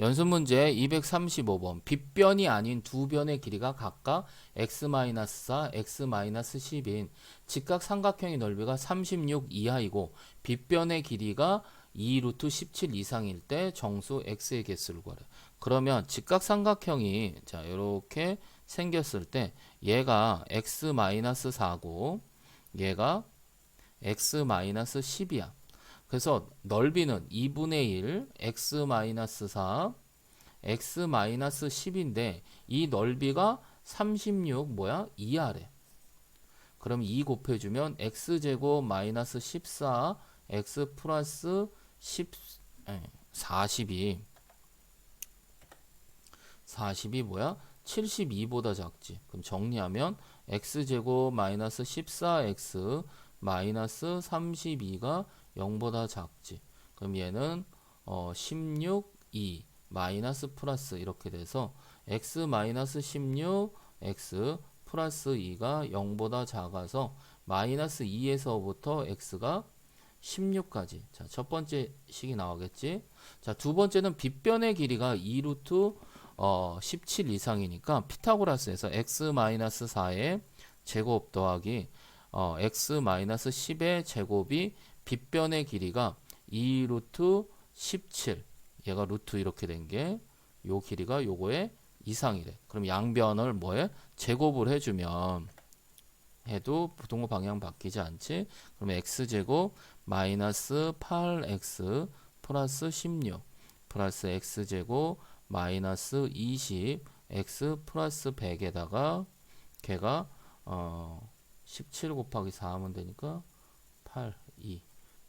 연습 문제 235번 빗변이 아닌 두 변의 길이가 각각 x-4, x-10인 직각 삼각형의 넓이가 36 이하이고 빗변의 길이가 2 루트 17 이상일 때 정수 x의 개수를 구하래. 그러면 직각 삼각형이 자 이렇게 생겼을 때 얘가 x-4고 얘가 x-10이야. 그래서 넓이는 2분의 1 x-4 x-10인데 이 넓이가 36 뭐야? 이하래. 그럼 2 곱해주면 x제곱 마이너스 14 x 플러스 10 에, 40이 40이 뭐야? 72보다 작지. 그럼 정리하면 x제곱 마이너스 14x 마이너스 32가 0보다 작지. 그럼 얘는 어, 16, 2 마이너스 플러스 이렇게 돼서 x 마이너스 16, x 플러스 2가 0보다 작아서 마이너스 2에서부터 x가 16까지. 자, 첫 번째 식이 나오겠지. 자, 두 번째는 빗변의 길이가 2 루트 어, 17 이상이니까 피타고라스에서 x 마이너스 4의 제곱 더하기 어, x 마이너스 10의 제곱이 빗변의 길이가 2 루트 17 얘가 루트 이렇게 된 게 요 길이가 요거의 이상이래. 그럼 양변을 뭐해? 제곱을 해주면 해도 부동호 방향 바뀌지 않지? 그러면 x제곱 마이너스 8x 플러스 16 플러스 x제곱 마이너스 20 x 플러스 100에다가 걔가 어17 곱하기 4 하면 되니까 8, 2,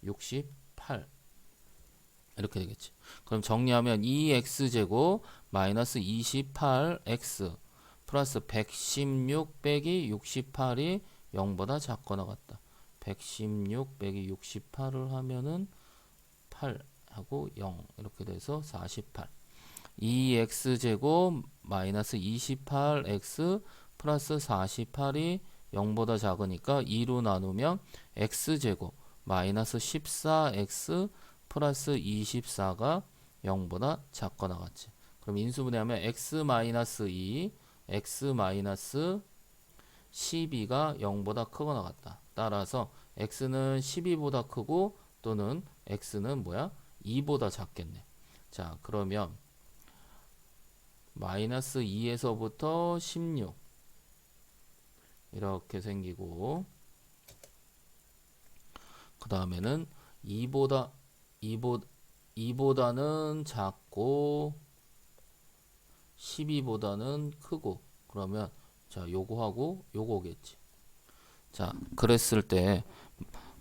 68 이렇게 되겠지. 그럼 정리하면 2x제곱 마이너스 28x 플러스 116 빼기 68이 0보다 작거나 같다. 116 빼기 68을 하면은 8 하고 0 이렇게 돼서 48. 2x제곱 마이너스 28x 플러스 48이 0보다 작으니까 2로 나누면 x제곱 마이너스 14x 플러스 24가 0보다 작거나 같지. 그럼 인수분해하면 x 마이너스 2, x 마이너스 12가 0보다 크거나 같다. 따라서 x는 12보다 크고 또는 x는 뭐야? 2보다 작겠네. 자, 그러면 마이너스 2에서부터 16 이렇게 생기고 그 다음에는 2보다 2보, 2보다는 작고 12보다는 크고 그러면 자 요거하고 요거겠지. 자 그랬을 때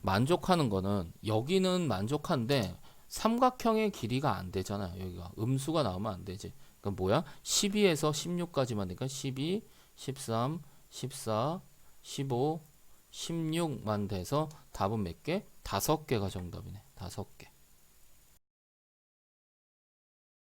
만족하는 거는 여기는 만족한데 삼각형의 길이가 안 되잖아요 여기가. 음수가 나오면 안 되지. 그러니까 뭐야? 12에서 16까지만 되니까 12 13 14 15 16만 돼서 답은 몇 개? 다섯 개가 정답이네 다섯 개